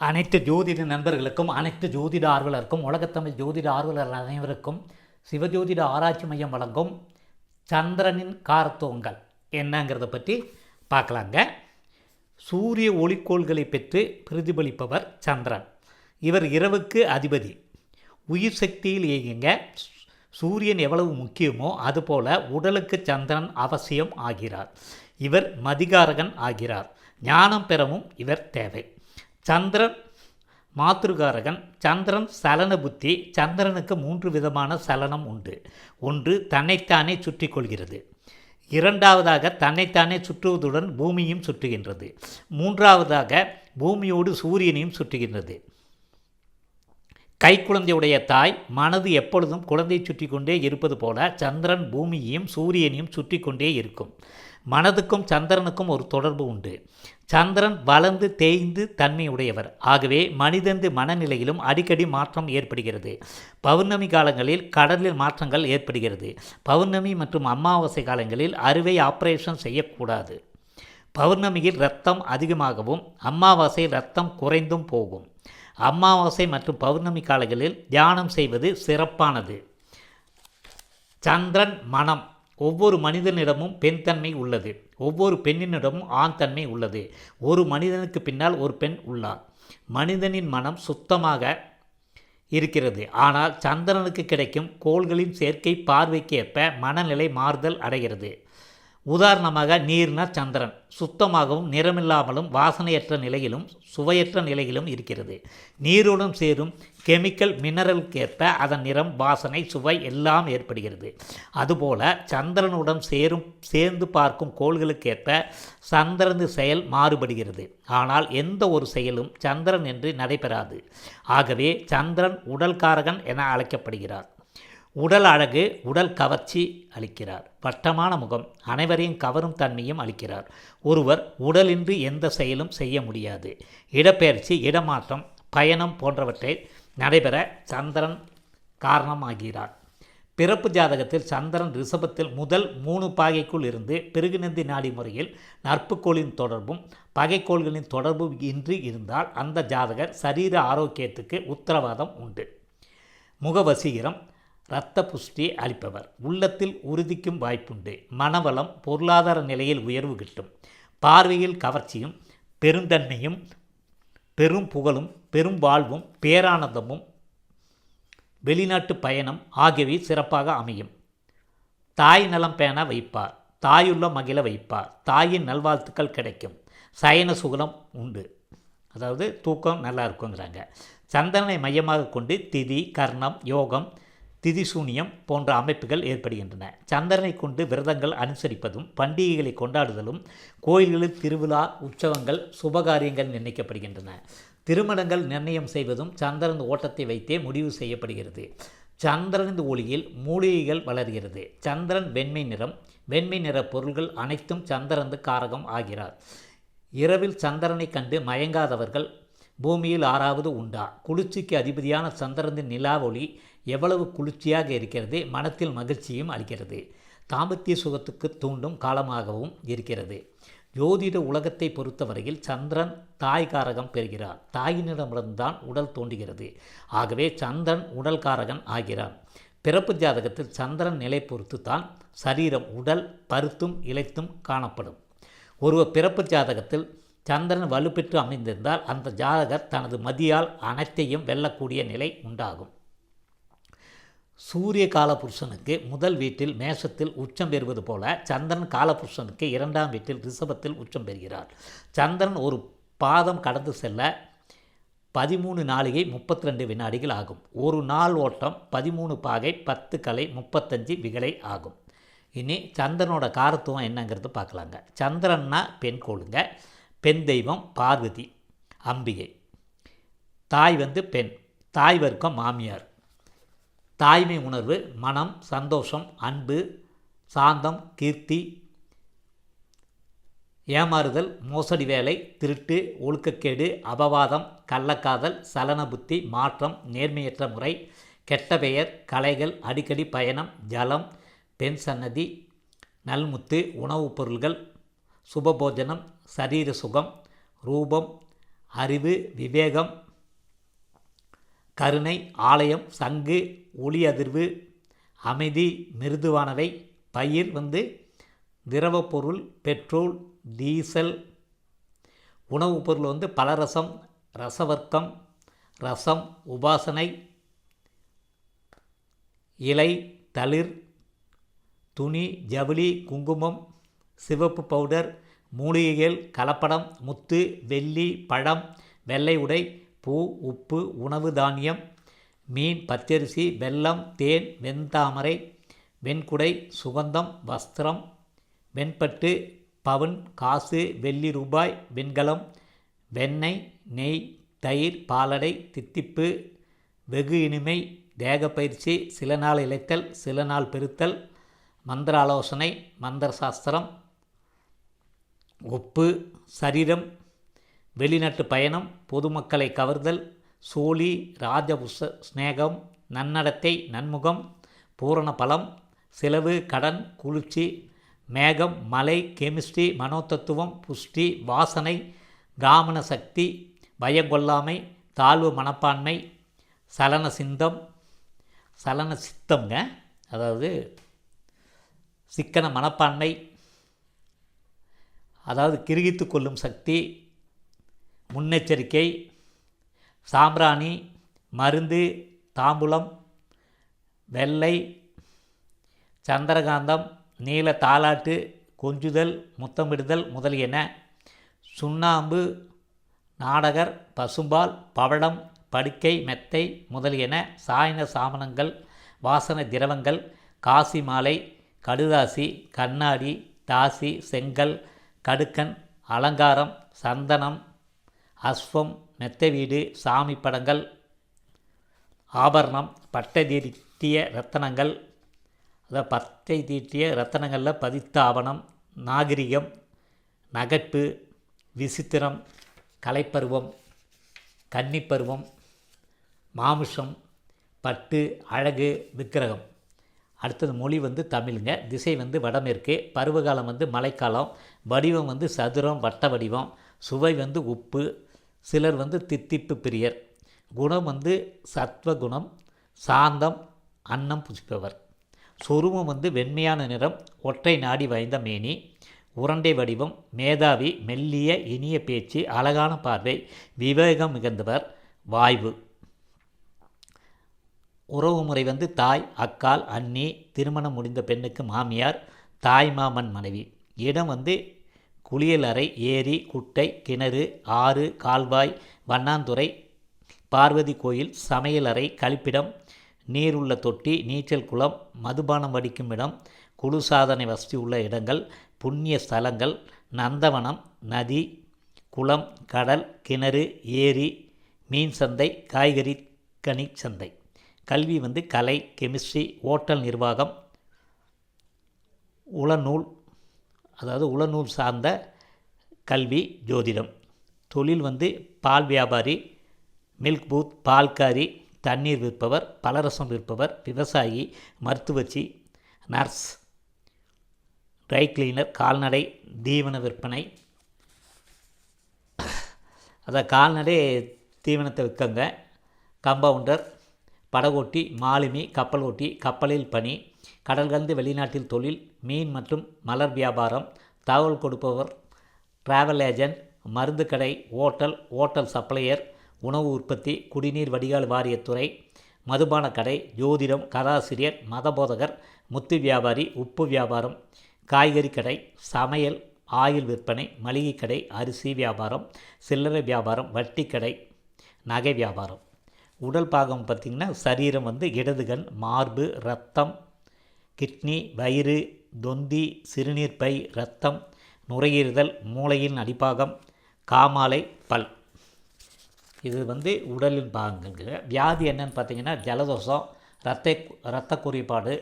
அனைத்து ஜோதிட நண்பர்களுக்கும் அனைத்து ஜோதிட ஆர்வலருக்கும் உலகத்தமிழ் ஜோதிட ஆர்வலர் அனைவருக்கும் சிவஜோதிட ஆராய்ச்சி மையம் வழங்கும் சந்திரனின் காரத்துவங்கள் என்னங்கிறத பற்றி பார்க்கலாங்க. சூரிய ஒளிக்கோள்களை பெற்று பிரதிபலிப்பவர் சந்திரன். இவர் இரவுக்கு அதிபதி. உயிர் சக்தியில் இயங்குங்க. சூரியன் எவ்வளவு முக்கியமோ அதுபோல உடலுக்கு சந்திரன் அவசியம் ஆகிறார். இவர் மதிகாரகன் ஆகிறார். ஞானம் பெறவும் இவர் தேவை. சந்திரன் மாத்திருகாரகன் சந்திரன் சலன புத்தி சந்திரனுக்கு மூன்று விதமான சலனம் உண்டு. ஒன்று தன்னைத்தானே சுற்றி கொள்கிறது இரண்டாவதாக தன்னைத்தானே சுற்றுவதுடன் பூமியும் சுற்றுகின்றது. மூன்றாவதாக பூமியோடு சூரியனையும் சுற்றுகின்றது. கைக்குழந்தையுடைய தாய் மனது எப்பொழுதும் குழந்தையை சுற்றி கொண்டே இருப்பது போல சந்திரன் பூமியையும் சூரியனையும் சுற்றி கொண்டே இருக்கும். மனதுக்கும் சந்திரனுக்கும் ஒரு தொடர்பு உண்டு. சந்திரன் வளர்ந்து தேய்ந்து தன்மையுடையவர். ஆகவே மனிதந்து மனநிலையிலும் அடிக்கடி மாற்றம் ஏற்படுகிறது. பௌர்ணமி காலங்களில் கடலில் மாற்றங்கள் ஏற்படுகிறது. பௌர்ணமி மற்றும் அமாவாசை காலங்களில் அறுவை ஆப்ரேஷன் செய்யக்கூடாது. பௌர்ணமியில் இரத்தம் அதிகமாகவும் அமாவாசை இரத்தம் குறைந்தும் போகும். அமாவாசை மற்றும் பௌர்ணமி காலங்களில் தியானம் செய்வது சிறப்பானது. சந்திரன் மனம். ஒவ்வொரு மனிதனிடமும் பெண் தன்மை உள்ளது. ஒவ்வொரு பெண்ணினிடமும் ஆண் தன்மை உள்ளது. ஒரு மனிதனுக்கு பின்னால் ஒரு பெண் உள்ளார். மனிதனின் மனம் சுத்தமாக இருக்கிறது. ஆனால் சந்திரனுக்கு கிடைக்கும் கோள்களின் சேர்க்கை பார்வைக்கு ஏற்ப மனநிலை மாறுதல் அடைகிறது. உதாரணமாக நீர்னா சந்திரன். சுத்தமாகவும் நிறமில்லாமலும் வாசனையற்ற நிலையிலும் சுவையற்ற நிலையிலும் இருக்கிறது. நீருடன் சேரும் கெமிக்கல் மினரலுக்கேற்ப அதன் நிறம் வாசனை சுவை எல்லாம் ஏற்படுகிறது. அதுபோல சந்திரனுடன் சேரும் சேர்ந்து பார்க்கும் கோள்களுக்கேற்ப சந்திரனது செயல் மாறுபடுகிறது. ஆனால் எந்த ஒரு செயலும் சந்திரன் என்று நடைபெறாது. ஆகவே சந்திரன் உடல்காரகன் என அழைக்கப்படுகிறார். உடல் அழகு உடல் கவர்ச்சி அளிக்கிறார். வட்டமான முகம் அனைவரையும் கவரும் தன்மையும் அளிக்கிறார். ஒருவர் உடலின்றி எந்த செயலும் செய்ய முடியாது. இடப்பெயர்ச்சி இடமாற்றம் பயணம் போன்றவற்றை நடைபெற சந்திரன் காரணமாகிறார். பிறப்பு ஜாதகத்தில் சந்திரன் ரிஷபத்தில் முதல் மூணு பாகைக்குள் இருந்து பெருகுநந்தி நாடி முறையில் நற்புக்கோளின் தொடர்பும் பகைக்கோள்களின் தொடர்பும் இன்றி இருந்தால் அந்த ஜாதகர் சரீர ஆரோக்கியத்துக்கு உத்தரவாதம் உண்டு. முகவசீகரம் இரத்த புஷ்டி அளிப்பவர். உள்ளத்தில் உறுதிக்கும் வாய்ப்புண்டு. மனவளம் பொருளாதார நிலையில் உயர்வு கிட்டும். பார்வையில் கவர்ச்சியும் பெருந்தன்மையும் பெரும் புகழும் பெரும் வாழ்வும் பேரானந்தமும் வெளிநாட்டு பயணம் ஆகியவை சிறப்பாக அமையும். தாய் நலம் பேண வைப்பார். தாயுள்ள மகிழ வைப்பார். தாயின் நல்வாழ்த்துக்கள் கிடைக்கும். சயன சுகலம் உண்டு. அதாவது தூக்கம் நல்லா இருக்குங்கிறாங்க. சந்திரனை மையமாக கொண்டு திதி கர்ணம் யோகம் திதிசூனியம் போன்ற அமைப்புகள் ஏற்படுகின்றன. சந்திரனை கொண்டு விரதங்கள் அனுசரிப்பதும் பண்டிகைகளை கொண்டாடுதலும் கோயில்களில் திருவிழா உற்சவங்கள் சுபகாரியங்கள் நிர்ணயிக்கப்படுகின்றன. திருமணங்கள் நிர்ணயம் செய்வதும் சந்திரன் ஓட்டத்தை வைத்தே முடிவு செய்யப்படுகிறது. சந்திரனின் ஒளியில் மூலிகைகள் வளர்கிறது. சந்திரன் வெண்மை நிறம் வெண்மை நிற பொருள்கள் அனைத்தும் சந்திரந்து காரகம் ஆகிறார். இரவில் சந்திரனை கண்டு மயங்காதவர்கள் பூமியில் ஆறாவது உண்டா? குளிர்ச்சிக்கு அதிபதியான சந்திரனின் நிலா ஒளி எவ்வளவு குளிர்ச்சியாக இருக்கிறது மனத்தில் மகிழ்ச்சியும் அளிக்கிறது. தாம்பத்திய சுகத்துக்கு தூண்டும் காலமாகவும் இருக்கிறது. ஜோதிட உலகத்தை பொறுத்தவரையில் சந்திரன் தாய் காரகம் பெறுகிறார். தாயினிடமிருந்தான் உடல் தோன்றுகிறது. ஆகவே சந்திரன் உடல் காரகன் ஆகிறான். பிறப்பு ஜாதகத்தில் சந்திரன் நிலை பொறுத்து தான் சரீரம் உடல் பருத்தும் இழைத்தும் காணப்படும். ஒருவர் பிறப்பு ஜாதகத்தில் சந்திரன் வலுப்பெற்று அமைந்திருந்தால் அந்த ஜாதகர் தனது மதியால் அனைத்தையும் வெல்லக்கூடிய நிலை உண்டாகும். சூரிய காலபுருஷனுக்கு முதல் வீட்டில் மேஷத்தில் உச்சம் பெறுவது போல சந்திரன் காலபுருஷனுக்கு இரண்டாம் வீட்டில் ரிஷபத்தில் உச்சம் பெறுகிறார். சந்திரன் ஒரு பாதம் கடந்து செல்ல பதிமூணு நாளிகை முப்பத்தி ரெண்டு வினாடிகள் ஆகும். ஒரு நாள் ஓட்டம் பதிமூணு பாகை பத்து கலை முப்பத்தஞ்சு விகலை ஆகும். இனி சந்திரனோட காரத்துவம் என்னங்கிறது பார்க்கலாங்க. சந்திரன்னா பெண் கோளுங்க. பெண் தெய்வம் பார்வதி அம்பிகை. தாய் வந்து பெண். தாய் வர்க்கம் மாமியார். தாய்மை உணர்வு மனம் சந்தோஷம் அன்பு சாந்தம் கீர்த்தி ஏமாறுதல் மோசடி வேலை திருட்டு ஒழுக்கக்கேடு அபவாதம் கள்ளக்காதல் சலன புத்தி மாற்றம் நேர்மையற்ற முறை கெட்ட பெயர் கலைகள் அடிக்கடி பயணம் ஜலம் பெண் சன்னதி நல்முத்து உணவுப் பொருள்கள் சுபபோஜனம் சரீர சுகம் ரூபம் அறிவு விவேகம் கருணை ஆலயம் சங்கு ஒளி அதிர்வு அமைதி மிருதுவானவை பயிர் வந்து திரவப்பொருள் பெட்ரோல் டீசல். உணவுப் பொருள் வந்து பலரசம் ரசவர்க்கம் ரசம் உபாசனை இலை தளிர் துணி ஜவுளி குங்குமம் சிவப்பு பவுடர் மூலிகைகள் கலப்படம் முத்து வெள்ளி பழம் வெள்ளை உடை பூ உப்பு உணவு தானியம் மீன் பச்சரிசி வெல்லம் தேன் வெண்தாமரை வெண்குடை சுகந்தம் வஸ்திரம் வெண்பட்டு பவுன் காசு வெள்ளி ரூபாய் வெண்கலம் வெண்ணெய் நெய் தயிர் பாலடை தித்திப்பு வெகு இனிமை தேகப்பயிற்சி சில நாள் இழைத்தல் சில நாள் பெருத்தல் மந்திர ஆலோசனை மந்திர சாஸ்திரம் உப்பு சரீரம் வெளிநாட்டு பயணம் பொதுமக்களை கவர்தல் சோழி ராஜபுஷ ஸ்நேகம் நன்னடத்தை நன்முகம் பூரண பலம் செலவு கடன் குளிர்ச்சி மேகம் மலை கெமிஸ்ட்ரி மனோதத்துவம் புஷ்டி வாசனை காமன சக்தி பயங்கொள்ளாமை தாழ்வு மனப்பான்மை சலன சிந்தம் சலன சித்தம்ங்க. அதாவது சிக்கன மனப்பான்மை அதாவது கிருகித்து கொள்ளும் சக்தி முன்னெச்சரிக்கை சாம்பிராணி மருந்து தாம்பூலம் வெள்ளை சந்திரகாந்தம் நீல தாலாட்டு கொஞ்சுதல் முத்தமிடுதல் முதலியன சுண்ணாம்பு நாடகர் பசும்பால் பவளம் படுக்கை மெத்தை முதலியன சாயன சாமனங்கள் வாசன திரவங்கள் காசி மாலை கடுதாசி கண்ணாடி தாசி செங்கல் கடுக்கன் அலங்காரம் சந்தனம் அஸ்வம் மெத்த வீடு சாமி படங்கள் ஆபரணம் பட்டை தீட்டிய ரத்தனங்கள் அதாவது பட்டை தீட்டிய ரத்தனங்களில் பதித்த ஆவணம் நாகரிகம் நகட்டு விசித்திரம் கலைப்பருவம் கன்னிப்பருவம் மாமிஷம் பட்டு அழகு விக்கிரகம். அடுத்தது மொழி வந்து தமிழுங்க. திசை வந்து வடமேற்கு பருவகாலம் வந்து மழைக்காலம் வடிவம் வந்து சதுரம் வட்ட வடிவம் சுவை வந்து உப்பு சிலர் வந்து தித்திப்பு பிரியர். குணம் வந்து சத்வகுணம் சாந்தம் அன்னம் புசிப்பவர் சொருவம் வந்து வெண்மையான நிறம் ஒற்றை நாடி வாய்ந்த மேனி உருண்டை வடிவம் மேதாவி மெல்லிய இனிய பேச்சு அழகான பார்வை விவேகம் மிகுந்தவர் வாய்வு. உறவு முறை வந்து தாய் அக்கால் அண்ணி திருமணம் முடிந்த பெண்ணுக்கு மாமியார் தாய் மாமன் மனைவி. இடம் வந்து குளியலறை ஏரி குட்டை கிணறு ஆறு கால்வாய் வண்ணாந்துறை பார்வதி கோயில் சமையலறை கழிப்பிடம் நீருள்ள தொட்டி நீச்சல் குளம் மதுபானம் வடிக்கும் இடம் குளிர்சாதனை வசதி உள்ள இடங்கள் புண்ணிய ஸ்தலங்கள் நந்தவனம் நதி குளம் கடல் கிணறு ஏரி மீன் சந்தை காய்கறி கனி சந்தை. கல்வி வந்து கலை கெமிஸ்ட்ரி ஓட்டல் நிர்வாகம் உளநூல் அதாவது உளநூல் சார்ந்த கல்வி ஜோதிடம். தொழில் வந்து பால் வியாபாரி மில்க் பூத் பால்காரி தண்ணீர் விற்பவர் பலரசம் விற்பவர் விவசாயி மருத்துவச்சி நர்ஸ் ட்ரை கிளீனர் கால்நடை தீவன விற்பனை. அதான் கால்நடை தீவனத்தை விற்கங்க. கம்பவுண்டர் படகோட்டி மாலுமி கப்பல் ஓட்டி கப்பலில் பணி கடல்கந்து வெளிநாட்டில் தொழில் மீன் மற்றும் மலர் வியாபாரம் தகவல் கொடுப்பவர் டிராவல் ஏஜென்ட் மருந்து கடை ஓட்டல் ஓட்டல் சப்ளையர் உணவு உற்பத்தி குடிநீர் வடிகால் வாரியத்துறை மதுபான கடை ஜோதிடம் கதாசிரியர் மதபோதகர் முத்து வியாபாரி உப்பு வியாபாரம் காய்கறி கடை சமையல் ஆயில் விற்பனை மளிகை கடை அரிசி வியாபாரம் சில்லறை வியாபாரம் வட்டி கடை நகை வியாபாரம். உடல் பாகம் பார்த்திங்கன்னா சரீரம் வந்து இடதுகண் மார்பு ரத்தம் கிட்னி வயிறு தொந்தி சிறுநீர் பை ரத்தம் நுரையீரல் மூளையின் அடிப்பாகம் காமாலை பல். இது வந்து உடலின் பாகங்கள். வியாதி என்னன்னு பார்த்தீங்கன்னா ஜலதோஷம் இரத்த இரத்த குறைபாடு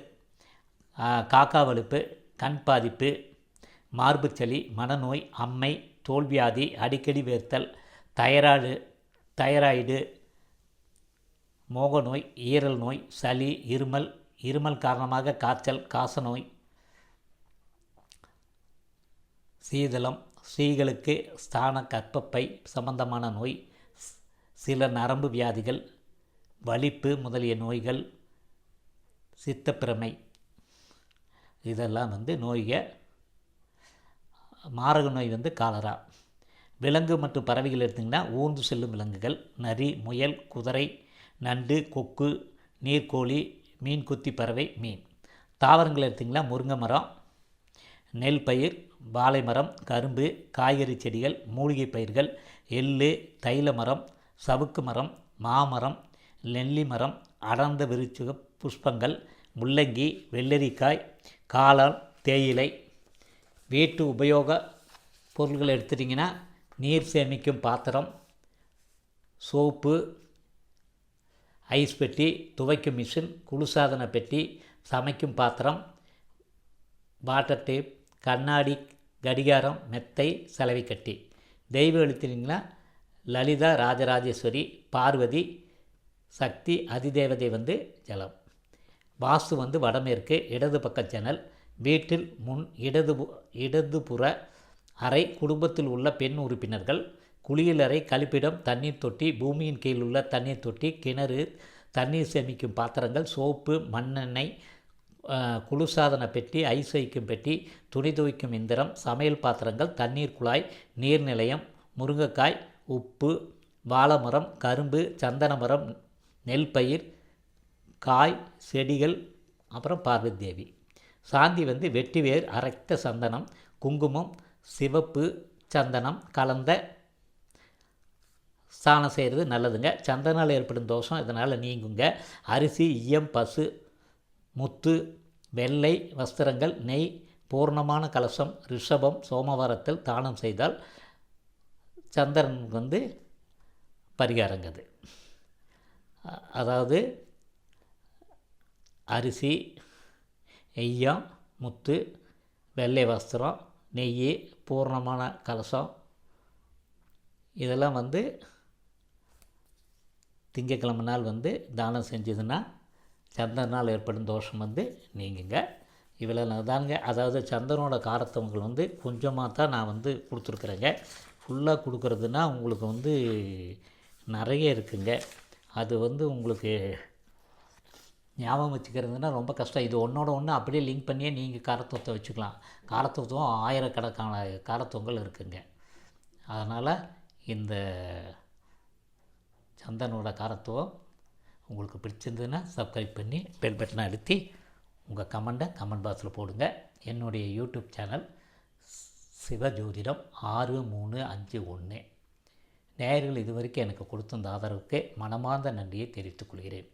காக்கா வலுப்பு கண் பாதிப்பு மார்புச்சளி மனநோய் அம்மை தோல்வியாதி அடிக்கடி வேர்த்தல் தைராய்டு தைராய்டு மோகநோய் ஈரல் நோய் சளி இருமல் இருமல் காரணமாக காய்ச்சல் காசநோய் சீதளம் ஸ்ரீகளுக்கு ஸ்தான கற்பப்பை சம்பந்தமான நோய் சில நரம்பு வியாதிகள் வலிப்பு முதலிய நோய்கள் சித்தப்பிரமை இதெல்லாம் வந்து நோய்க மாரக நோய் வந்து காலரா. விலங்கு மற்றும் பறவைகள் எடுத்திங்கன்னா ஊர்ந்து செல்லும் விலங்குகள் நரி முயல் குதிரை நண்டு கொக்கு நீர்க்கோழி மீன் குத்தி பறவை மீன். தாவரங்கள் எடுத்திங்கன்னா முருங்கை மரம் நெல் பயிர் வாழை மரம் கரும்பு காய்கறி செடிகள் மூலிகை பயிர்கள் எள்ளு தைல மரம் சவுக்கு மரம் மாமரம் நெல்லி மரம் அடர்ந்த விருட்சிக புஷ்பங்கள் முள்ளங்கி வெள்ளரிக்காய் காளான் தேயிலை. வீட்டு உபயோக பொருள்கள் எடுத்துட்டிங்கன்னா நீர் சேமிக்கும் பாத்திரம் சோப்பு ஐஸ் பெட்டி துவைக்கும் மிஷின் குளிர்சாதன பெட்டி சமைக்கும் பாத்திரம் வாட்டர் டேப் கண்ணாடி கடிகாரம் மெத்தை சலவைக்கட்டி தெய்வ எழுத்துனீங்களா லலிதா ராஜராஜேஸ்வரி பார்வதி சக்தி அதிதேவதை வந்து ஜலம். வாஸ்து வந்து வடமேற்கு இடது பக்க ஜன்னல் வீட்டில் முன் இடது இடதுபுற அறை குடும்பத்தில் உள்ள பெண் உறுப்பினர்கள் குளியலறை கழிப்பிடம் தண்ணீர் தொட்டி பூமியின் கீழ் உள்ள தண்ணீர் தொட்டி கிணறு தண்ணீர் சேமிக்கும் பாத்திரங்கள் சோப்பு மண்ணெண்ணெய் குளிர்சாதன பெட்டி ஐஸ் வைக்கும் பெட்டி துணி துவைக்கும் இந்திரம் சமையல் பாத்திரங்கள் தண்ணீர் குழாய் நீர் நிலையம் முருங்கைக்காய் உப்பு வாழைமரம் கரும்பு சந்தன மரம் நெல் பயிர் காய் செடிகள் அப்புறம் பார்வதி தேவி சாந்தி வந்து வெட்டிவேர் அரைத்த சந்தனம் குங்குமம் சிவப்பு சந்தனம் கலந்த ஸ்நானம் செய்கிறது நல்லதுங்க. சந்தனால் ஏற்படும் தோஷம் இதனால் நீங்குங்க. அரிசி ஈயம் பசு முத்து வெள்ளை வஸ்திரங்கள் நெய் பூர்ணமான கலசம் ரிஷபம் சோமவாரத்தில் தானம் செய்தால் சந்திரன் வந்து பரிகாரங்கது அதாவது அரிசி ஐயம் முத்து வெள்ளை வஸ்திரம் நெய் பூர்ணமான கலசம் இதெல்லாம் வந்து திங்கக்கிழமை நாள் வந்து தானம் செஞ்சதுன்னா சந்திர நாள் ஏற்படும் தோஷம் வந்து நீங்குங்க. இவ்வளோ தானுங்க அதாவது சந்திரனோட காரத்தவங்கள் வந்து கொஞ்சமாக தான் நான் வந்து கொடுத்துருக்குறேங்க. ஃபுல்லாக கொடுக்குறதுனா உங்களுக்கு வந்து நிறைய இருக்குங்க. அது வந்து உங்களுக்கு ஞாபகம் வச்சுக்கிறதுனா ரொம்ப கஷ்டம். இது ஒன்றோட ஒன்று அப்படியே லிங்க் பண்ணியே நீங்கள் காரத்துவத்தை வச்சுக்கலாம். காரத்துவத்தும் ஆயிரக்கணக்கான காரத்துவங்கள் இருக்குங்க. அதனால் இந்த சந்தனோட காரத்துவம் உங்களுக்கு பிடிச்சிருந்ததுன்னா சப்ஸ்கிரைப் பண்ணி பெல் பட்டனை அழுத்தி உங்கள் கமெண்ட்டை கமெண்ட் பாக்ஸில் போடுங்க. என்னுடைய யூடியூப் சேனல் சிவஜோதிடம் ஆறு மூணு அஞ்சு ஒன்று. நேயர்கள் இதுவரைக்கும் எனக்கு கொடுத்திருந்த ஆதரவுக்கு மனமார்ந்த நன்றியை தெரிவித்துக் கொள்கிறேன்.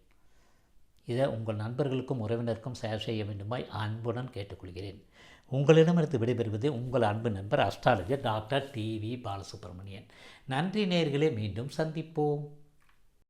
இதை உங்கள் நண்பர்களுக்கும் உறவினருக்கும் ஷேர் செய்ய வேண்டுமாய் அன்புடன் கேட்டுக்கொள்கிறேன். உங்களிடமிருந்து விடைபெறுவது உங்கள் அன்பு நண்பர் அஸ்ட்ராலஜர் டாக்டர் டிவி பாலசுப்ரமணியன். நன்றி நேர்களை மீண்டும் சந்திப்போம்.